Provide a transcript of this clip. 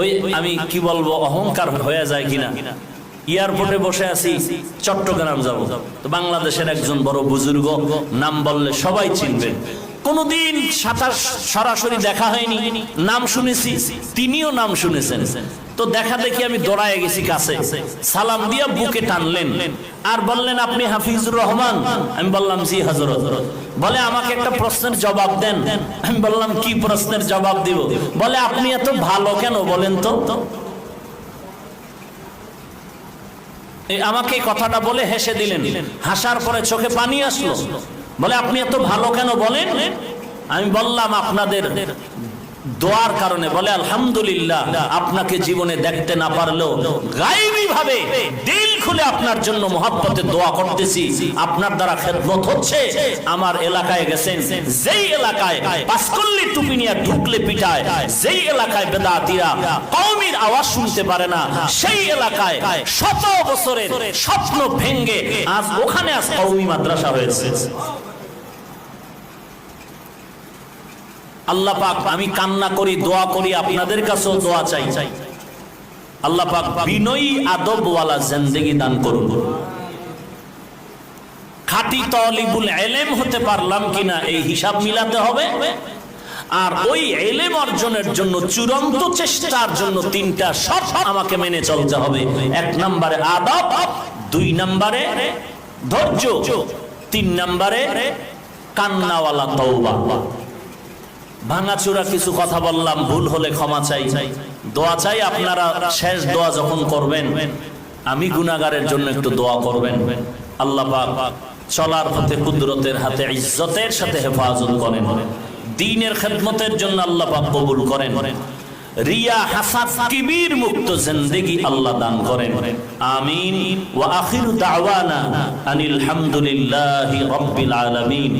ওই আমি কি বলব, অহংকার হয়ে যায় কিনা? এয়ারপোর্টে বসে আছি, চট্টগ্রাম যাব। তো বাংলাদেশের একজন বড় বুজুর্গ, নাম বললে সবাই চিনবেন কোনদিন সাঁতার সরাসরি দেখা হয়নি, নাম শুনেছি, তিনিও নাম শুনেছেন। তো দেখা দেখি আমি দৌড়ায় গেছি কাছে। সালাম দিয়া বুকে টানলেন। আর বললেন, আপনি হাফিজুর রহমান? আমি বললাম, জি হজরত বলে, আমাকে একটা প্রশ্নের জবাব দেন। আমি বললাম, কি প্রশ্নের জবাব দিব? বলে, আপনি এত ভালো কেন বলেন তো? আমাকে কথাটা বলে হেসে দিলেন। হাসার পরে চোখে পানি আসলো। বলে, আপনি এত ভালো কেন বলেন? আমি বললাম, আপনাদের দোয়ার কারণে। বলে, আলহামদুলিল্লাহ, আপনাকে জীবনে দেখতে না পারলেও গাইবি ভাবে দিল খুলে আপনার জন্য মহাব্বতে দোয়া করতেছি। আপনার দ্বারা খেদমত হচ্ছে। আমার এলাকায় গেছেন, যেই এলাকায় পাঁচকল্লি টুপি নিয়ে ঢুকলে পিটায়, যেই এলাকায় বেদাতিরা কওমির আওয়াজ শুনতে পারে না, সেই এলাকায় শত বছরের স্বপ্ন ভেঙ্গে আজ ওখানে আজ কওমি মাদ্রাসা হয়েছে। আল্লাহ পাক, আমি কান্না করি, দোয়া করি, আপনাদের কাছেও দোয়া চাই। চাই আল্লাহ পাক বিনয়ী আদবওয়ালা জিন্দেগি দান করুন। খাঁটি তলিবুল এলেম হতে পারলাম কিনা এই হিসাব মিলাতে হবে। আর ওই এলেম অর্জনের জন্য, চূড়ান্ত চেষ্টার জন্য তিনটা শর্ত আমাকে মেনে চলতে হবে। এক নম্বরে আদব, দুই নম্বরে ধৈর্য, তিন নম্বরে কান্নাওয়ালা তওবা। ভাঙাচুরা কিছু কথা বললাম, ভুল হলে ক্ষমা চাই। দোয়া চাই আপনারা শেষ দোয়া যখন করবেন, আমি গুনাগারের জন্য একটু দোয়া করবেন। আল্লাহ পাক চলার পথে কুদরতের হাতে, ইজ্জতের সাথে হেফাজত করেন। দিনের খেদমতের জন্য আল্লাহ কবুল করেন। রিয়া হাসাদ কিবির মুক্ত জিন্দেগি আল্লাহ দান করেন। আমিন। ওয়া আখিরু দাওয়ানা আনিল হামদুলিল্লাহি রাব্বিল আলামিন।